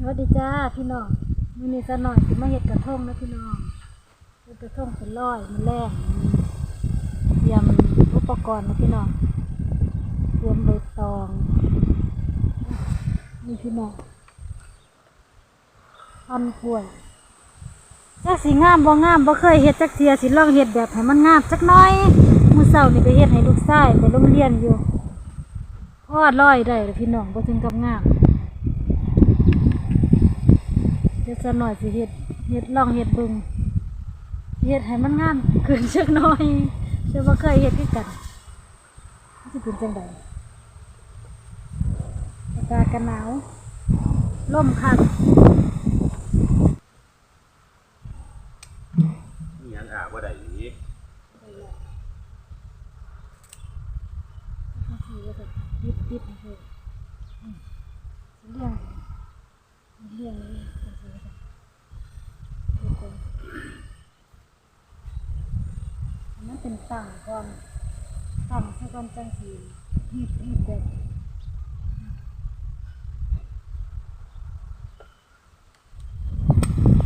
สวัสดีจ้าพี่น้องมือนี้ซะหน่อยสิมาเฮ็ดกระทงนะพี่น้องเฮ็ดกระทงเป็นร้อยมันแรงเตรียมอุปกรณ์นะพี่น้องเตรียมใบตอง นี่พี่น้องพันกล้วยจักสิงามบ่งามบ่เคยเฮ็ดจักเทียสิลองเฮ็ดแบบให้มันงามจักหน่อยมือเช้านี่ไปเฮ็ดให้ลูกชายไปโรงเรียนอยู่พอดร้อยได้แล้วพี่น้องบ่ถึงกับงาม เดี๋ยวจะหน่อยสิเห็ดเห็ดลองเห็ดบึงเห็ดให้มันงามขึ้นจักน้อยเชื่อว่าเคยเห็ดคือกันมันสิเป็นจังไดอากาศกันหนาวลมคัน มีหยังอาว่าได้อีก ดิบดิบๆเลยอืมเลี้ยงเลี้ยงเลยเดี๋ยวก่อนอันนั้น เป็นต่างก่อนต่างซะก่อนจังสีฮีบฮีบแบบ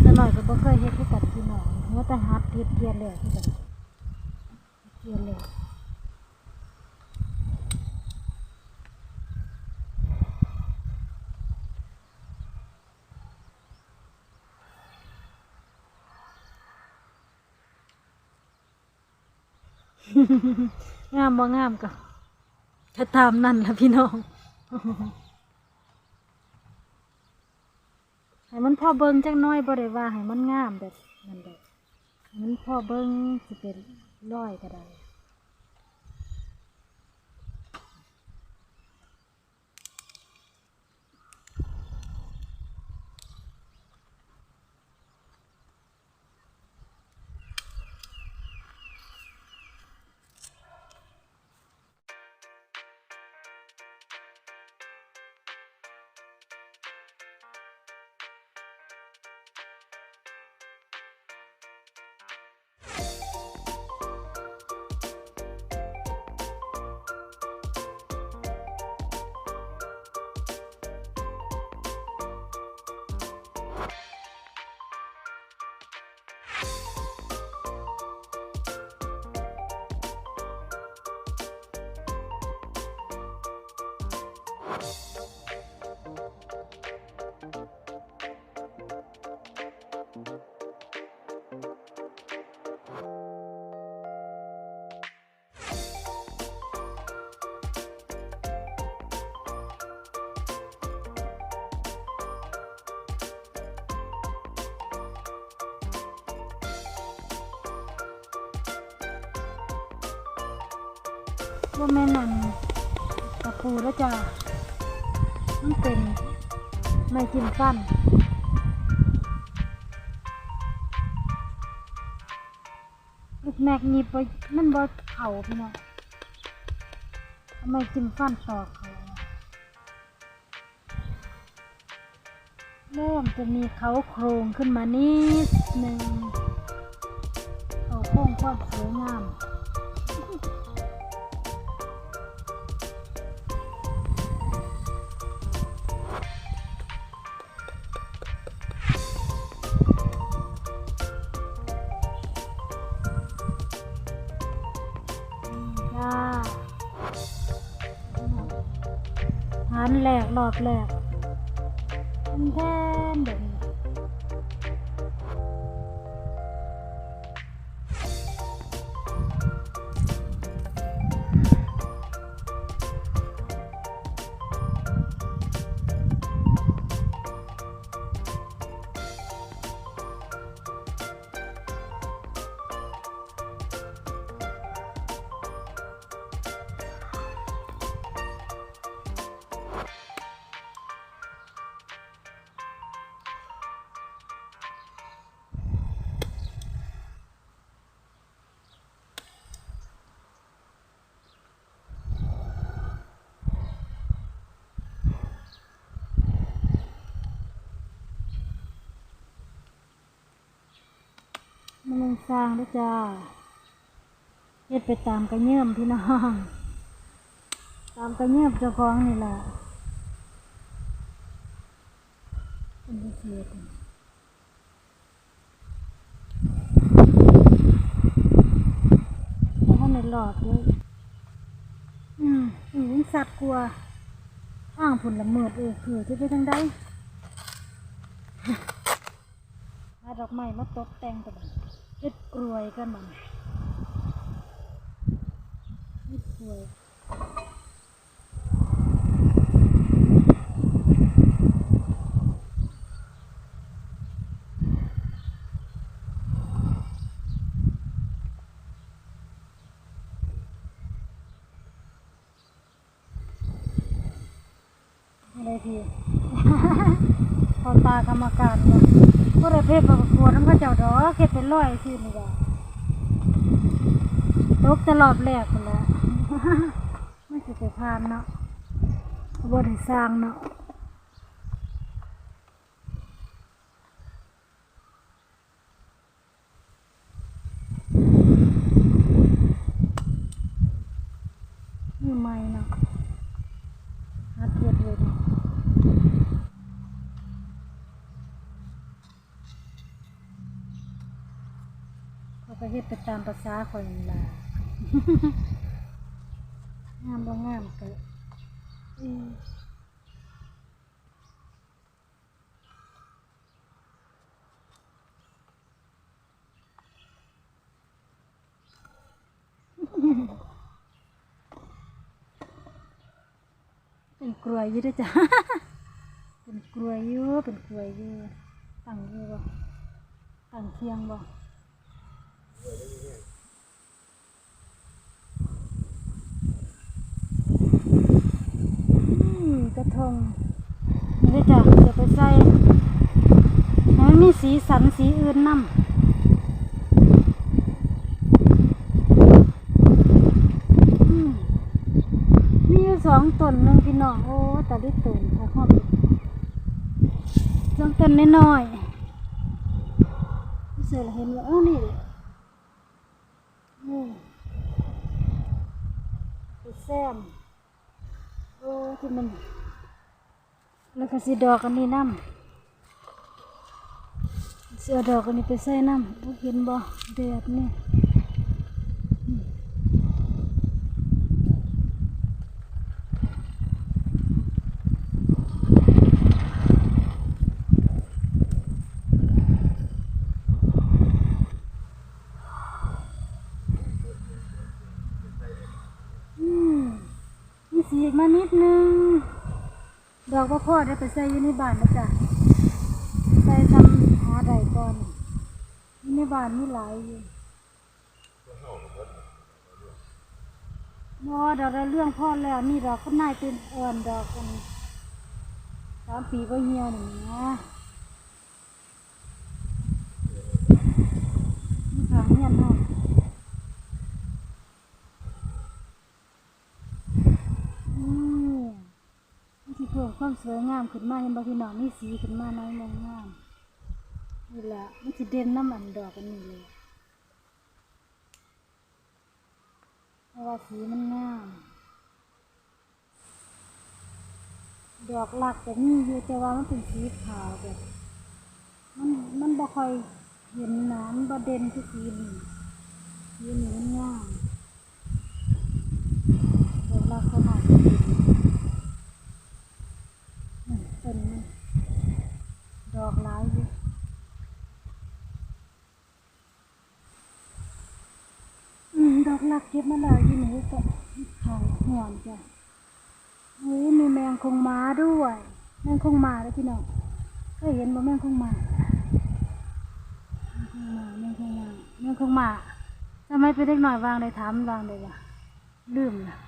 สหน่อยก็บ่เคยเฮ็ดให้กับพี่น้องเมื่อแต่ฮัดเฮ็ดเทียนเลยที่แบบเทียนเลย งามบ่งามก็ถ้าตามนั่นล่ะพี่น้อง ให้มันพอเบิ้งจังน้อยบ่ได้ว่าให้มันงามแบบนั้นดอกให้มันพอเบิ้งสิเป็นร้อยก็ได้ you ว่าแม่นันตะปูแล้วจ้ามันเป็นไม้จิ้มฟันลูกแมกนีไปมันบ่เข่าพี่น้องเอาไมจิ้มฟันตอกเขาเริ่มจะมีเขาโครงขึ้นมานิดหนึ่งเขาโค้งความสวยงาม นแหลกหลอดแหลก สร้างด้วยจ้าเฮ็ดไปตามกระเยื่อมพี่น้อง ตามกระเยื่อมเจ้าของนี่แหละเป็นเศษแล้วก็ในหลอดด้วยอืมอืมสัตว์กลัวอ้างผลละเมิดเออคือจะไปทางใดหาดอกไม้มาตกแต่งกัน เฮ็ดกลวยกันมันเฮ็ดกลวยอะไรพี่พอตากรรมการเนี่ย ก็ได้เพศประกวดน้ำก็เจ้าดอกเก็บเป็นร้อยชื่อนี่ว่าตกจะรอบแรกคนละไม่สิไปพานเนาะบ่ได้สร้างเนาะนี่ไม่เนาะหัดเฮ็ดเลยเนาะ เขาก็เฮ็ดไปตามภาษาคนล่ะ งามบ่งามก็อืมเป็นกลวยอยู่เด้วยจ้ะ เป็นกลวยอยู่เป็นกลวยอยู่ตั้งอยู่บ่ตั้งเคียงบ่ อืมกระทง นี่จ้ะเดี๋ยวไปใส่ให้มันมีสีสันสีอื่นนำอืมมีอยู่สองต้นหนึ่งพี่น้องโอ้ตาลิตุนค่ะหอมสองต้นน้อยๆเสือเห็นว่าเอ้านี่ดิอืมไปแซมโอ้ที่มัน แล้วก็สีดอกอันนี้น้ำเสือดอกอันนี้ไปใส่น้ำเห็นบ่แดดนี่อืมอืมมีสีอีกมานิดนึง ดอกว่พ่อได้ไปใส่อยู่ในบ้านนะจ๊ะใส่ทำหาใดก่อนอยู่ในบ้านมีหลายอยู่มอดอกเรื่องพ่อแล้วนี่ดอกก็นายเป็นเอินดอกกันสามปีก็เหี่ยหนึ่งนะนี่ค่ะเงียบเนาะอืม มันสิ เพิ่มความสวยงามขึ้นมาเห็นบ่พี่น้องมีสีขึ้นมาน้อยมองงามนี่แหละมันสิเด่นน้ำมันดอกอันนี้เลยเพราะว่าสีมันงาม ดอกหลักแต่นี่อยู่แต่ว่ามันเป็นสีขาวแบบมันมันบ่ค่อยเห็นนามนบ่เด่นคือสีนี้สีนี้มันงามดอกหลักเขาหอม อืมต้นมันดอกหลายอยู่อืมดอกห ลักเก็บมาหลายยู่หนูก็ขายห่วงจ้ะเฮ้ยมีแมงคงม้าด้วย แมงคงม้าแล้วพี่น้องเคยเห็นบ่าแมงคงม้าแมงคงม้าแมงคงม้าทำไมไปเด็กหน่อยวางได้ถามวางได้ล่ะลืมนะ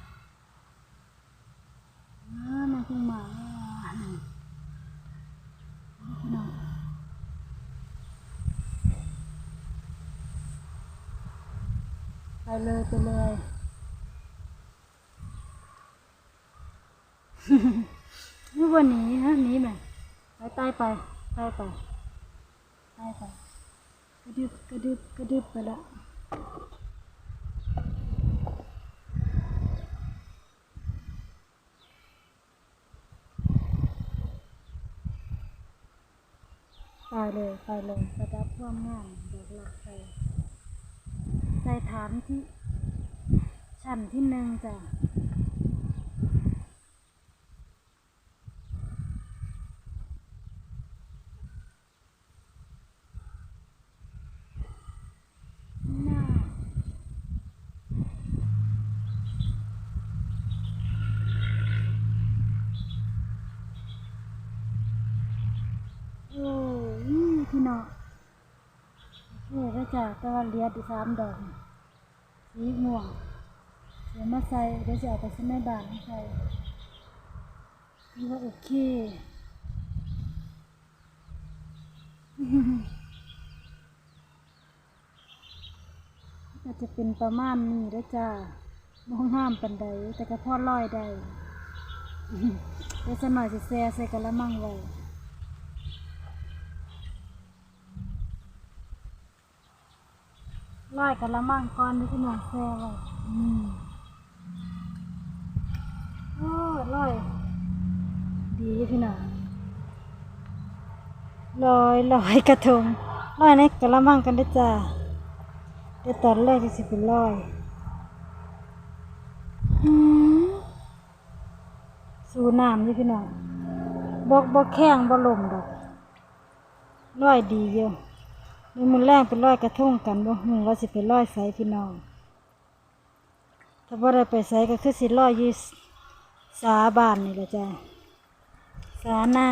แมงคงม้า พี่น้องไป เลยไปเลยนี่วันนี้ฮะหนี้ไหมไปใต้ไปใต้ไปใต้ไปกระดึบกระดึบกระดึบไปละไปเลยไปเลยประดับความงามดอกลักไป ใส่ฐานที่ชั้นที่หนึ่งจ้ะน่าโอ้ยพี่น้องโอเค แล้วจ้ะแต่ว่าเหลียดอีสามดอกสีม่วงเดี๋ยวมาใส่เดี๋ยวจะเอาไปใส่ในบ้านให้ใส่นี่ก็โอเคก็จจะเป็นประมาณนี้ด้อจ้าบ่ห้ามปันใดแต่ก็พอลอยได้เดี๋ยวสักหน่อยสิแซ่ใส่กะละมังไว้ ลอยกะละมังก่อนดี๋ยพี่น้องแซ่ไว้อืมโอ้ลอย ดีพี่น้องลอยลอยกระทงลอยในกระมังกันได้จ้าเดี๋ยวตอนแรกจะสิเป็นลอยอืมสูน้ำอยู่พี่น้องบอกบอกแข้งบ่ลมดอกลอยดีเยอะ ยู่ในมือแรงเป็นร้อยกระทงกันบ่หูว่าสิเป็นร้อยใสพี่น้อง ถ้าบ่ได้ไปใสก็คือสิร้อยยี่สาบานนี่แหละจ้ะสาหน้า